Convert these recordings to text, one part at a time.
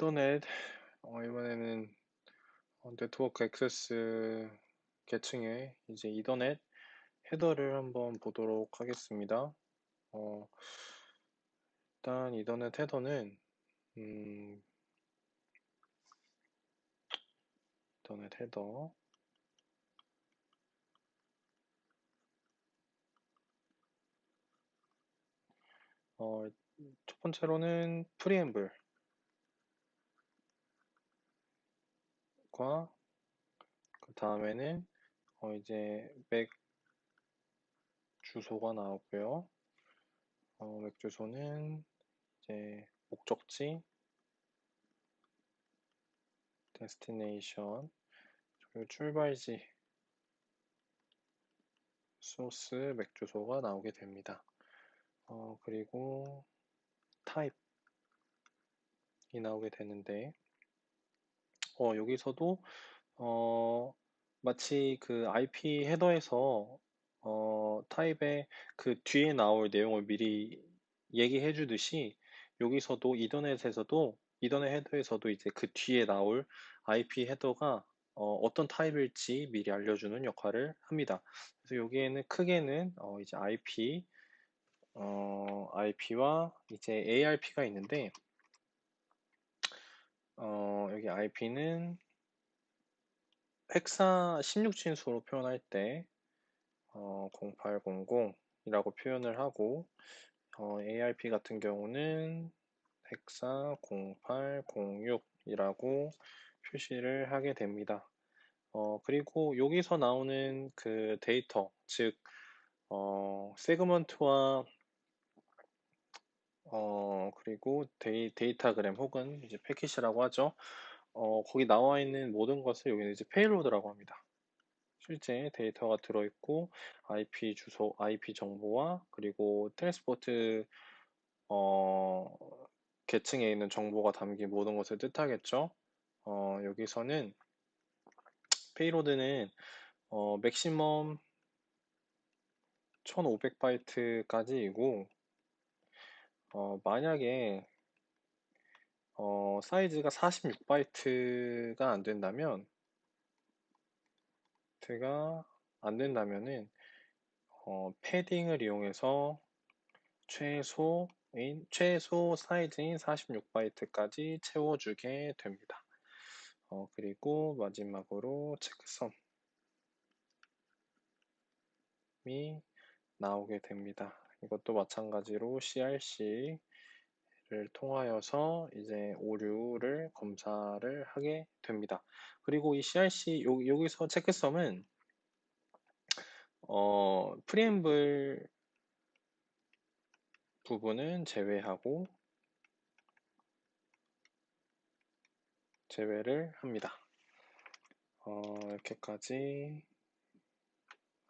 이더넷. 어, 이번에는 어, 네트워크 액세스 계층에 이제 이더넷 헤더를 한번 보도록 하겠습니다. 어, 일단 이더넷 헤더는 음, 이더넷 헤더. 어, 첫 번째로는 프리앰블 과 그 다음에는 어 이제 맥 주소가 나오고요. 어, 맥 주소는 이제 목적지, 데스티네이션, 그리고 출발지, 소스 맥 주소가 나오게 됩니다. 어, 그리고 타입이 나오게 되는데 어, 여기서도 어, 마치 그 IP 헤더에서 어, 타입의 그 뒤에 나올 내용을 미리 얘기해 주듯이 여기서도 이더넷에서도 이더넷 헤더에서도 이제 그 뒤에 나올 IP 헤더가 어, 떤 타입일지 미리 알려주는 역할을 합니다. 그래서 여기에는 크게는 어, 이제 IP 어, IP와 이제 ARP가 있는데 어, 여기 IP는 헥사 16진수로 표현할 때 어, 0800이라고 표현을 하고 어, ARP 같은 경우는 헥사 0806이라고 표시를 하게 됩니다. 어, 그리고 여기서 나오는 그 데이터, 즉 어, 세그먼트와 어, 그리고 데이, 데이터그램 혹은 이제 패킷이라고 하죠. 어, 거기 나와 있는 모든 것을 여기는 이제 페이로드라고 합니다. 실제 데이터가 들어있고 IP 주소, IP 정보와 그리고 트랜스포트 어, 계층에 있는 정보가 담긴 모든 것을 뜻하겠죠. 어, 여기서는 페이로드는 어, 맥시멈 1500바이트까지이고 어, 만약에 어, 사이즈가 46바이트가 안 된다면 제가 안 된다면은 어, 패딩을 이용해서 최소인 최소 사이즈인 46바이트까지 채워주게 됩니다. 어, 그리고 마지막으로 체크섬이 나오게 됩니다. 이것도 마찬가지로 CRC를 통하여서 이제 오류를 검사를 하게 됩니다. 그리고 이 CRC 요, 여기서 체크섬은 어, 프리앰블 부분은 제외하고 제외를 합니다. 어, 이렇게까지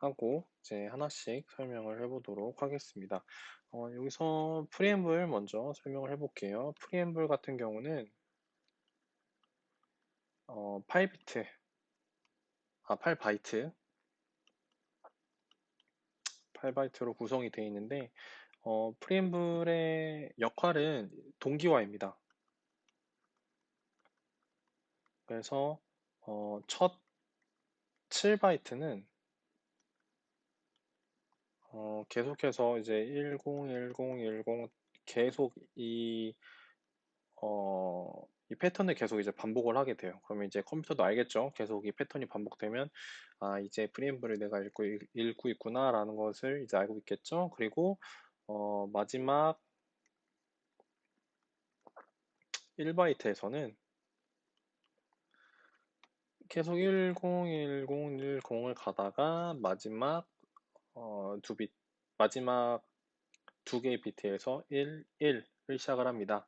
하고 이제 하나씩 설명을 해보도록 하겠습니다. 어, 여기서 프리앰블 먼저 설명을 해볼게요. 프리앰블 같은 경우는 어, 8비트, 아 8바이트, 8바이트로 구성이 되어 있는데 어, 프리앰블의 역할은 동기화입니다. 그래서 어, 첫 7바이트는 어, 계속해서 이제 10, 10, 10 계속 이, 어, 이 패턴을 계속 이제 반복을 하게 돼요. 그러면 이제 컴퓨터도 알겠죠. 계속 이 패턴이 반복되면 아 이제 프리앰블을 내가 읽고, 읽고 있구나라는 것을 이제 알고 있겠죠. 그리고 어, 마지막 1바이트에서는 계속 10, 10, 10을 가다가 마지막 어, 두 빗, 마지막 두 개의 비트에서 1, 1을 시작을 합니다.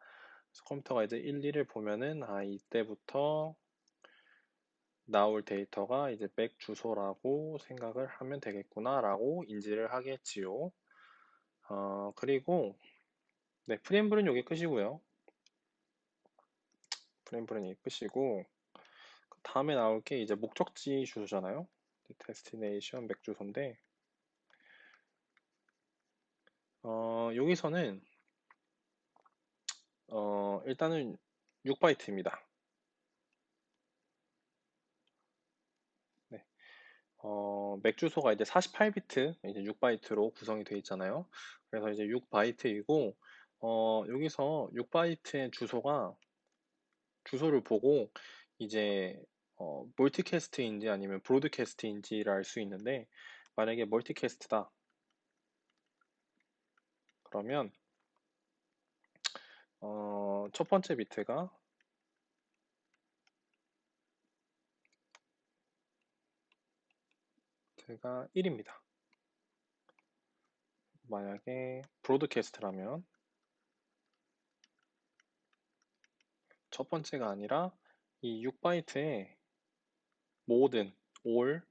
컴퓨터가 이제 1, 2를 보면은 아 이때부터 나올 데이터가 이제 맥 주소라고 생각을 하면 되겠구나 라고 인지를 하겠지요. 어, 그리고 네, 프리앰블은 여기 끝이고요. 프리앰블은 여기 끝이고 그 다음에 나올 게 이제 목적지 주소잖아요. 데스티네이션 맥 주소인데 어, 여기서는 어, 일단은 6바이트입니다. 네. 어, 맥 주소가 이제 48비트, 이제 6바이트로 구성이 되어 있잖아요. 그래서 이제 6바이트이고, 어, 여기서 6바이트의 주소가 주소를 보고 이제 어, 멀티캐스트인지 아니면 브로드캐스트인지를 알 수 있는데 만약에 멀티캐스트다 그러면 어, 첫 번째 비트가 비트가 1입니다. 만약에 브로드캐스트라면 첫 번째가 아니라 이 6바이트의 모든 all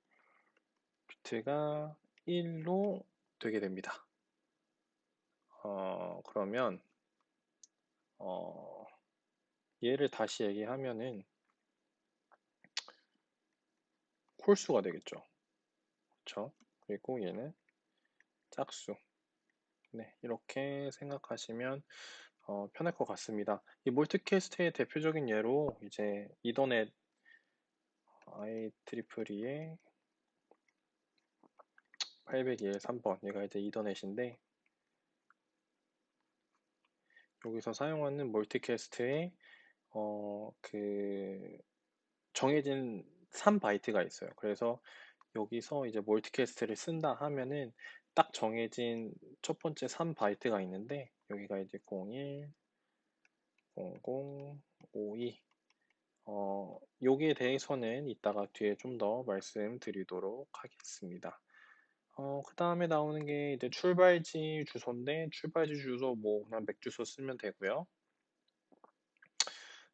비트가 1로 되게 됩니다. 어, 그러면 어, 얘를 다시 얘기하면은 콜수가 되겠죠. 그렇죠? 그리고 얘는 짝수. 네, 이렇게 생각하시면 어, 편할 것 같습니다. 이 몰트캐스트의 대표적인 예로 이제 이더넷 IEEE의 802의 3번 얘가 이제 이더넷인데 여기서 사용하는 멀티캐스트에 어, 그 정해진 3바이트가 있어요. 그래서 여기서 이제 멀티캐스트를 쓴다 하면은 딱 정해진 첫 번째 3바이트가 있는데 여기가 이제 01, 00, 52 어, 여기에 대해서는 이따가 뒤에 좀 더 말씀드리도록 하겠습니다. 어, 그 다음에 나오는 게 이제 출발지 주소인데 출발지 주소 뭐 그냥 맥 주소 쓰면 되고요.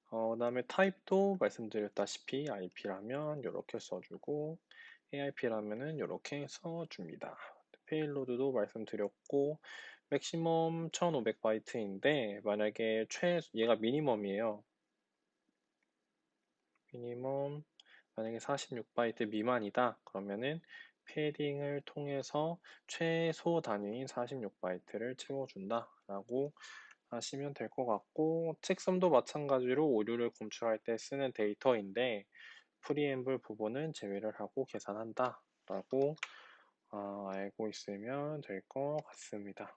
어, 그 다음에 타입도 말씀드렸다시피 IP라면 이렇게 써주고 AIP라면은 이렇게 써줍니다. 페일로드도 말씀드렸고 맥시멈 1500바이트인데 만약에 최 얘가 미니멈이에요. 미니멈 만약에 46바이트 미만이다 그러면은 패딩을 통해서 최소 단위인 46바이트를 채워준다 라고 하시면 될 것 같고 책섬도 마찬가지로 오류를 검출할 때 쓰는 데이터인데 프리앰블 부분은 제외를 하고 계산한다 라고 어, 알고 있으면 될 것 같습니다.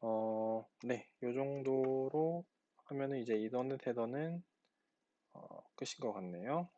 어, 네, 이 정도로 하면은 이제 이더넷 헤더는 어, 끝인 것 같네요.